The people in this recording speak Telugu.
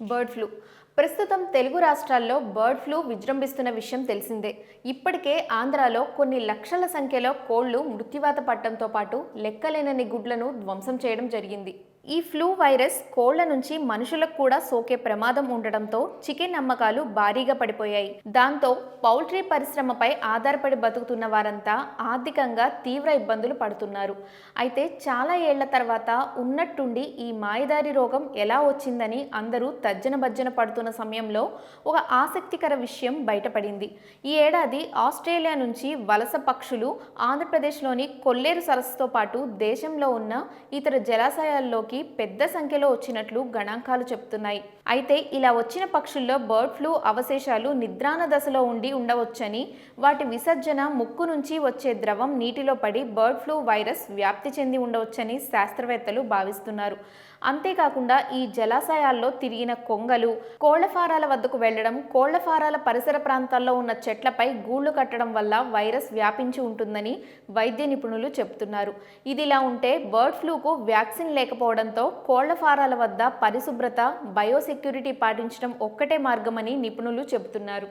Bird flu. ప్రస్తుతం తెలుగు రాష్ట్రాల్లో బర్డ్ ఫ్లూ విజృంభిస్తున్న విషయం తెలిసిందే. ఇప్పటికే ఆంధ్రాలో కొన్ని లక్షల సంఖ్యలో కోళ్ళు మృత్యువాత పట్టడంతో పాటు లెక్కలేనన్ని గుడ్లను ధ్వంసం చేయడం జరిగింది. ఈ ఫ్లూ వైరస్ కోళ్ళ నుంచి మనుషులకు కూడా సోకే ప్రమాదం ఉండడంతో చికెన్ అమ్మకాలు భారీగా పడిపోయాయి. దాంతో పౌల్ట్రీ పరిశ్రమపై ఆధారపడి బతుకుతున్న వారంతా ఆర్థికంగా తీవ్ర ఇబ్బందులు పడుతున్నారు. అయితే చాలా ఏళ్ళ తర్వాత ఉన్నట్టుండి ఈ మాయదారి రోగం ఎలా వచ్చిందని అందరూ తజ్జన భజ్జన పడుతున్న సమయంలో ఒక ఆసక్తికర విషయం బయటపడింది. ఈ ఏడాది ఆస్ట్రేలియా నుంచి వలస పక్షులు ఆంధ్రప్రదేశ్లోని కొల్లేరు సరస్సుతో పాటు దేశంలో ఉన్న ఇతర జలాశయాల్లోకి పెద్ద సంఖ్యలో వచ్చినట్లు గణాంకాలు చెప్తున్నాయి. అయితే ఇలా వచ్చిన పక్షుల్లో బర్డ్ ఫ్లూ అవశేషాలు నిద్రాన దశలో ఉండి ఉండవచ్చని వాటి విసర్జన ముక్కు నుంచి వచ్చే ద్రవం నీటిలో పడి బర్డ్ ఫ్లూ వైరస్ వ్యాప్తి చెంది ఉండవచ్చని శాస్త్రవేత్తలు భావిస్తున్నారు. అంతేకాకుండా ఈ జలాశయాల్లో తిరిగిన కొంగలు కోళ్ళ ఫారాల వద్దకు వెళ్ళడం కోళ్ళ ఫారాల పరిసర ప్రాంతాల్లో ఉన్న చెట్లపై గూళ్ళు కట్టడం వల్ల వైరస్ వ్యాపించి ఉంటుందని వైద్య నిపుణులు చెబుతున్నారు. ఇదిలా ఉంటే బర్డ్ ఫ్లూకు వ్యాక్సిన్ లేకపోవడం లేకపోవడంతో కోళ్ళ ఫారాల వద్ద పరిశుభ్రత బయోసెక్యూరిటీ పాటించడం ఒక్కటే మార్గమని నిపుణులు చెబుతున్నారు.